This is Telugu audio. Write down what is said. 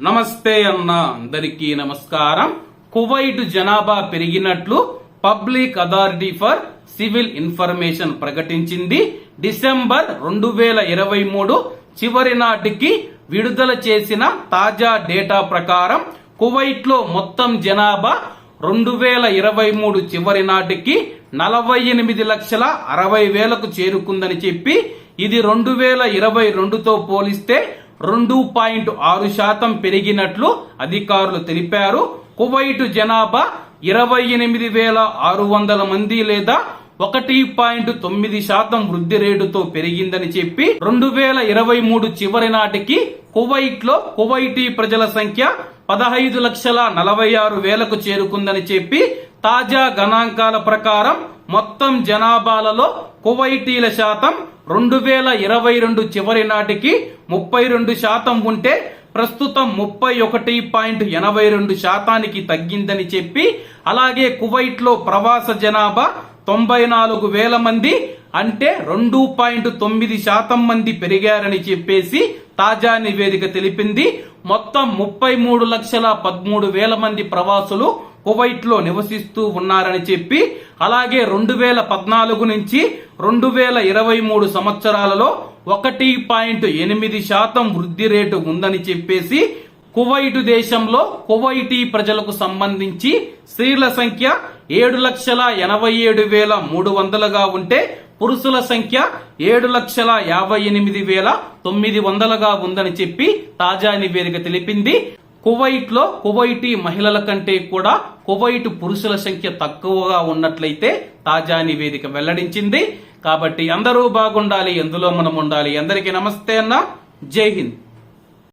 నమస్తే అన్న అందరికీ నమస్కారం. కువైట్ జనాభా పెరిగినట్లు Public Authority for Civil Information ప్రకటించింది. డిసెంబర్ రెండు వేల ఇరవై మూడు చివరి నాటికి విడుదల చేసిన తాజా డేటా ప్రకారం కువైట్లో మొత్తం జనాభా రెండు వేల ఇరవై మూడు చివరి నాటికి నలభై ఎనిమిది లక్షల అరవై వేలకు చేరుకుందని చెప్పి ఇది రెండు వేల ఇరవై రెండుతో పోలిస్తే రెండు పాయింట్ ఆరు శాతం పెరిగినట్లు అధికారులు తెలిపారు. కువైట్ జనాభా ఇరవై ఎనిమిది వేల ఆరు వందల మంది లేదా ఒకటి పాయింట్ తొమ్మిది శాతం వృద్ధి రేటుతో పెరిగిందని చెప్పి రెండు వేల ఇరవై మూడు చివరి నాటికి కువైట్లో కువైటీ ప్రజల సంఖ్య పదహైదు లక్షల నలభై ఆరు వేలకు చేరుకుందని చెప్పి తాజా గణాంకాల ప్రకారం మొత్తం జనాభాలలో కువైటీల శాతం రెండు వేల ఇరవై రెండు చివరి నాటికి ముప్పై రెండు శాతం ఉంటే ప్రస్తుతం ముప్పై ఒకటి పాయింట్ ఎనభై రెండు శాతానికి తగ్గిందని చెప్పి అలాగే కువైట్లో ప్రవాస జనాభా తొంభై నాలుగు వేల మంది అంటే రెండు పాయింట్ తొమ్మిది శాతం మంది పెరిగారని చెప్పేసి తాజా నివేదిక తెలిపింది. మొత్తం ముప్పై మూడు లక్షల పదమూడు వేల మంది ప్రవాసులు కువైట్లో నివసిస్తూ ఉన్నారని చెప్పి అలాగే రెండు వేల పద్నాలుగు నుంచి రెండు వేల ఇరవై మూడు సంవత్సరాలలో ఒకటి పాయింట్ ఎనిమిది శాతం వృద్ధి రేటు ఉందని చెప్పేసి కువైటు దేశంలో కువైటీ ప్రజలకు సంబంధించి స్త్రీల సంఖ్య ఏడు లక్షల ఎనభై ఏడు వేల మూడు వందలుగా ఉంటే పురుషుల సంఖ్య ఏడు లక్షల యాభై ఎనిమిది వేల తొమ్మిది వందలుగా ఉందని చెప్పి తాజా నివేదిక తెలిపింది. కువైట్లో కువైటీ మహిళల కంటే కూడా కువైట్ పురుషుల సంఖ్య తక్కువగా ఉన్నట్లయితే తాజా నివేదిక వెల్లడించింది. కాబట్టి అందరూ బాగుండాలి ఎందులో మనం ఉండాలి? అందరికీ నమస్తే అన్న. జై హింద్.